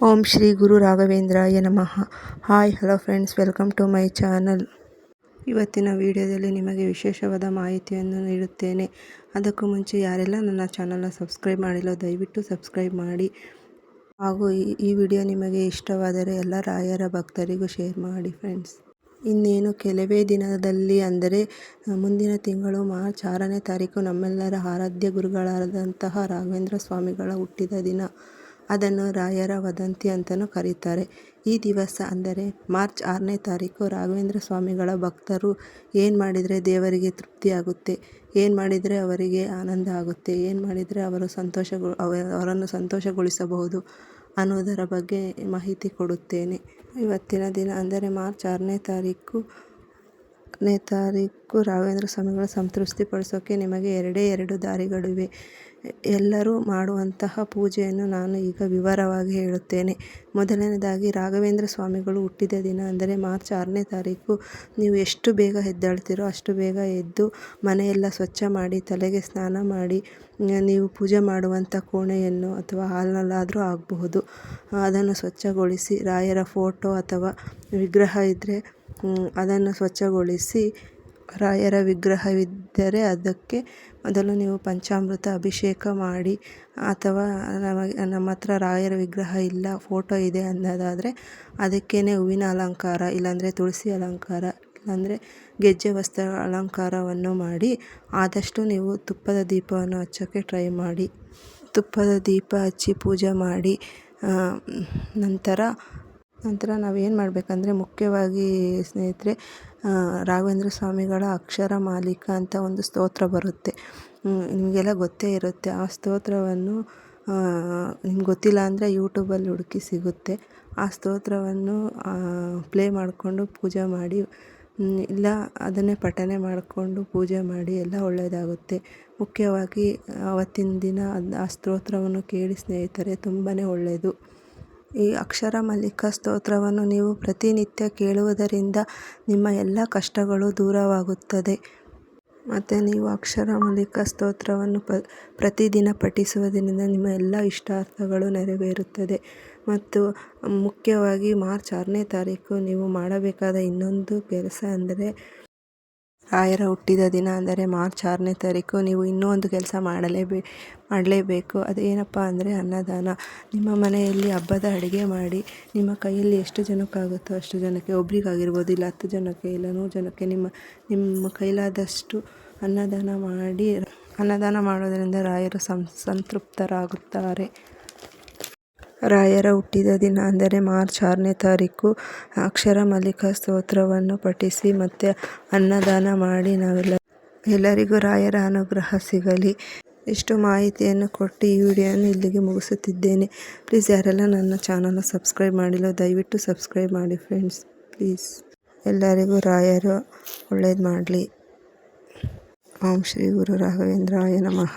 ಓಂ ಶ್ರೀ ಗುರು ರಾಘವೇಂದ್ರಾಯ ನಮಃ. Hi, hello friends, welcome to my channel. ಇವತ್ತಿನ ವಿಡಿಯೋದಲ್ಲಿ ನಿಮಗೆ ವಿಶೇಷವಾದ ಮಾಹಿತಿಯನ್ನು ನೀಡುತ್ತೇನೆ. ಅದಕ್ಕೂ ಮುಂಚೆ ಯಾರೆಲ್ಲ ನನ್ನ ಚಾನಲ್ನ ಸಬ್ಸ್ಕ್ರೈಬ್ ಮಾಡಿಲ್ಲ, ದಯವಿಟ್ಟು ಸಬ್ಸ್ಕ್ರೈಬ್ ಮಾಡಿ. ಹಾಗೂ ಈ ವಿಡಿಯೋ ನಿಮಗೆ ಇಷ್ಟವಾದರೆ ಎಲ್ಲ ರಾಯರ ಭಕ್ತರಿಗೂ ಶೇರ್ ಮಾಡಿ ಫ್ರೆಂಡ್ಸ್. ಇನ್ನೇನು, ಕೆಲವೇ ದಿನದಲ್ಲಿ ಅಂದರೆ, ಮುಂದಿನ ತಿಂಗಳು ಮಾರ್ಚ್ ಆರನೇ ತಾರೀಕು ನಮ್ಮೆಲ್ಲರ ಆರಾಧ್ಯ ಗುರುಗಳಾದಂತಹ ರಾಘವೇಂದ್ರ ಸ್ವಾಮಿಗಳ ಹುಟ್ಟಿದ ದಿನ. ಅದನ್ನು ರಾಯರ ವದಂತಿ ಅಂತಲೂ ಕರೀತಾರೆ. ಈ ದಿವಸ ಅಂದರೆ ಮಾರ್ಚ್ ಆರನೇ ತಾರೀಕು ರಾಘವೇಂದ್ರ ಸ್ವಾಮಿಗಳ ಭಕ್ತರು ಏನು ಮಾಡಿದರೆ ದೇವರಿಗೆ ತೃಪ್ತಿಯಾಗುತ್ತೆ ಏನು ಮಾಡಿದರೆ ಅವರಿಗೆ ಆನಂದ ಆಗುತ್ತೆ, ಏನು ಮಾಡಿದರೆ ಅವರು ಸಂತೋಷಗೊ ಅವರನ್ನು ಸಂತೋಷಗೊಳಿಸಬಹುದು ಅನ್ನೋದರ ಬಗ್ಗೆ ಮಾಹಿತಿ ಕೊಡುತ್ತೇನೆ. ಇವತ್ತಿನ ದಿನ ಅಂದರೆ ಮಾರ್ಚ್ ಆರನೇ ತಾರೀಕು ನೇ ತಾರೀಕು ರಾಘವೇಂದ್ರ ಸ್ವಾಮಿಗಳ ಸಂತೃಪ್ತಿಪಡಿಸೋಕೆ ನಿಮಗೆ ಎರಡೇ ಎರಡು ದಾರಿಗಳಿವೆ. ಎಲ್ಲರೂ ಮಾಡುವಂತಹ ಪೂಜೆಯನ್ನು ನಾನು ಈಗ ವಿವರವಾಗಿ ಹೇಳುತ್ತೇನೆ. ಮೊದಲನೇದಾಗಿ ರಾಘವೇಂದ್ರ ಸ್ವಾಮಿಗಳು ಹುಟ್ಟಿದ ದಿನ ಅಂದರೆ ಮಾರ್ಚ್ ಆರನೇ ತಾರೀಕು. ನೀವು ಎಷ್ಟು ಬೇಗ ಎದ್ದಾಳ್ತೀರೋ ಅಷ್ಟು ಬೇಗ ಎದ್ದು ಮನೆಯೆಲ್ಲ ಸ್ವಚ್ಛ ಮಾಡಿ, ತಲೆಗೆ ಸ್ನಾನ ಮಾಡಿ, ನೀವು ಪೂಜೆ ಮಾಡುವಂಥ ಕೋಣೆಯನ್ನು ಅಥವಾ ಹಾಲ್ನಲ್ಲಾದರೂ ಆಗಬಹುದು ಅದನ್ನು ಸ್ವಚ್ಛಗೊಳಿಸಿ, ರಾಯರ ಫೋಟೋ ಅಥವಾ ವಿಗ್ರಹ ಇದ್ದರೆ ಅದನ್ನು ಸ್ವಚ್ಛಗೊಳಿಸಿ ರಾಯರ ವಿಗ್ರಹವಿದ್ದರೆ ಅದಕ್ಕೆ ಮೊದಲು ನೀವು ಪಂಚಾಮೃತ ಅಭಿಷೇಕ ಮಾಡಿ, ಅಥವಾ ನಮಗೆ, ನಮ್ಮ ಹತ್ರ ರಾಯರ ವಿಗ್ರಹ ಇಲ್ಲ, ಫೋಟೋ ಇದೆ ಅನ್ನೋದಾದರೆ ಅದಕ್ಕೇ ಹೂವಿನ ಅಲಂಕಾರ, ಇಲ್ಲಾಂದರೆ ತುಳಸಿ ಅಲಂಕಾರ, ಇಲ್ಲಾಂದರೆ ಗೆಜ್ಜೆ ವಸ್ತ್ರ ಅಲಂಕಾರವನ್ನು ಮಾಡಿ, ಆದಷ್ಟು ನೀವು ತುಪ್ಪದ ದೀಪವನ್ನು ಹಚ್ಚೋಕ್ಕೆ ಟ್ರೈ ಮಾಡಿ. ತುಪ್ಪದ ದೀಪ ಹಚ್ಚಿ ಪೂಜೆ ಮಾಡಿ ನಂತರ ನಂತರ ನಾವೇನು ಮಾಡಬೇಕಂದ್ರೆ ಮುಖ್ಯವಾಗಿ ಸ್ನೇಹಿತರೆ ರಾಘವೇಂದ್ರ ಸ್ವಾಮಿಗಳ ಅಕ್ಷರ ಮಾಲೀಕ ಅಂತ ಒಂದು ಸ್ತೋತ್ರ ಬರುತ್ತೆ. ನಿಮಗೆಲ್ಲ ಗೊತ್ತೇ ಇರುತ್ತೆ. ಆ ಸ್ತೋತ್ರವನ್ನು ನಿಮ್ಗೆ ಗೊತ್ತಿಲ್ಲ ಅಂದರೆ ಯೂಟ್ಯೂಬಲ್ಲಿ ಹುಡುಕಿ ಸಿಗುತ್ತೆ. ಆ ಸ್ತೋತ್ರವನ್ನು ಪ್ಲೇ ಮಾಡಿಕೊಂಡು ಪೂಜೆ ಮಾಡಿ ಇಲ್ಲ ಅದನ್ನೇ ಪಠನೆ ಮಾಡಿಕೊಂಡು ಪೂಜೆ ಮಾಡಿ ಎಲ್ಲ ಒಳ್ಳೆಯದಾಗುತ್ತೆ ಮುಖ್ಯವಾಗಿ ಆವತ್ತಿನ ದಿನ ಆ ಸ್ತೋತ್ರವನ್ನು ಕೇಳಿ ಸ್ನೇಹಿತರೆ ತುಂಬಾ ಒಳ್ಳೆಯದು ಈ ಅಕ್ಷರ ಮಲ್ಲಿಕ ಸ್ತೋತ್ರವನ್ನು ನೀವು ಪ್ರತಿನಿತ್ಯ ಕೇಳುವುದರಿಂದ ನಿಮ್ಮ ಎಲ್ಲ ಕಷ್ಟಗಳು ದೂರವಾಗುತ್ತದೆ. ಮತ್ತು ನೀವು ಅಕ್ಷರ ಮಲ್ಲಿಕ ಸ್ತೋತ್ರವನ್ನು ಪ, ಪ್ರತಿದಿನ ಪಠಿಸುವುದರಿಂದ ನಿಮ್ಮ ಎಲ್ಲ ಇಷ್ಟಾರ್ಥಗಳು ನೆರವೇರುತ್ತದೆ. ಮತ್ತು ಮುಖ್ಯವಾಗಿ ಮಾರ್ಚ್ ಆರನೇ ತಾರೀಕು ನೀವು ಮಾಡಬೇಕಾದ ಇನ್ನೊಂದು ಕೆಲಸ ಅಂದರೆ ರಾಯರ ಹುಟ್ಟಿದ ದಿನ ಅಂದರೆ ಮಾರ್ಚ್ ಆರನೇ ತಾರೀಕು. ನೀವು ಇನ್ನೂ ಒಂದು ಕೆಲಸ ಮಾಡಲೇಬೇ ಮಾಡಲೇಬೇಕು. ಅದೇನಪ್ಪ ಅಂದರೆ ಅನ್ನದಾನ. ನಿಮ್ಮ ಮನೆಯಲ್ಲಿ ಹಬ್ಬದ ಅಡುಗೆ ಮಾಡಿ, ನಿಮ್ಮ ಕೈಯಲ್ಲಿ ಎಷ್ಟು ಜನಕ್ಕಾಗುತ್ತೋ ಅಷ್ಟು ಜನಕ್ಕೆ, ಒಬ್ರಿಗಾಗಿರ್ಬೋದು ಇಲ್ಲ ಹತ್ತು ಜನಕ್ಕೆ ಇಲ್ಲ ನೂರು ಜನಕ್ಕೆ ನಿಮ್ಮ ನಿಮ್ಮ ಕೈಲಾದಷ್ಟು ಅನ್ನದಾನ ಮಾಡಿ, ಅನ್ನದಾನ ಮಾಡೋದರಿಂದ ರಾಯರು ಸಂತೃಪ್ತರಾಗುತ್ತಾರೆ. ರಾಯರ ಹುಟ್ಟಿದ ದಿನ ಅಂದರೆ ಮಾರ್ಚ್ ಆರನೇ ತಾರೀಕು. ಅಕ್ಷರ ಮಲ್ಲಿಕಾ ಸ್ತೋತ್ರವನ್ನು ಪಠಿಸಿ ಮತ್ತು ಅನ್ನದಾನ ಮಾಡಿ ನಾವೆಲ್ಲ ಎಲ್ಲರಿಗೂ ರಾಯರ ಅನುಗ್ರಹ ಸಿಗಲಿ. ಇಷ್ಟು ಮಾಹಿತಿಯನ್ನು ಕೊಟ್ಟು ಈ ವಿಡಿಯೋನ ಇಲ್ಲಿಗೆ ಮುಗಿಸುತ್ತಿದ್ದೇನೆ. ಪ್ಲೀಸ್ ಯಾರೆಲ್ಲ ನನ್ನ ಚಾನಲ್ನ ಸಬ್ಸ್ಕ್ರೈಬ್ ಮಾಡಿಲ್ಲ, ದಯವಿಟ್ಟು ಸಬ್ಸ್ಕ್ರೈಬ್ ಮಾಡಿ ಫ್ರೆಂಡ್ಸ್. ಪ್ಲೀಸ್ ಎಲ್ಲರಿಗೂ ರಾಯರು ಒಳ್ಳೇದು ಮಾಡಲಿ. ಓಂ ಶ್ರೀ ಗುರು ರಾಘವೇಂದ್ರಾಯ ನಮಃ.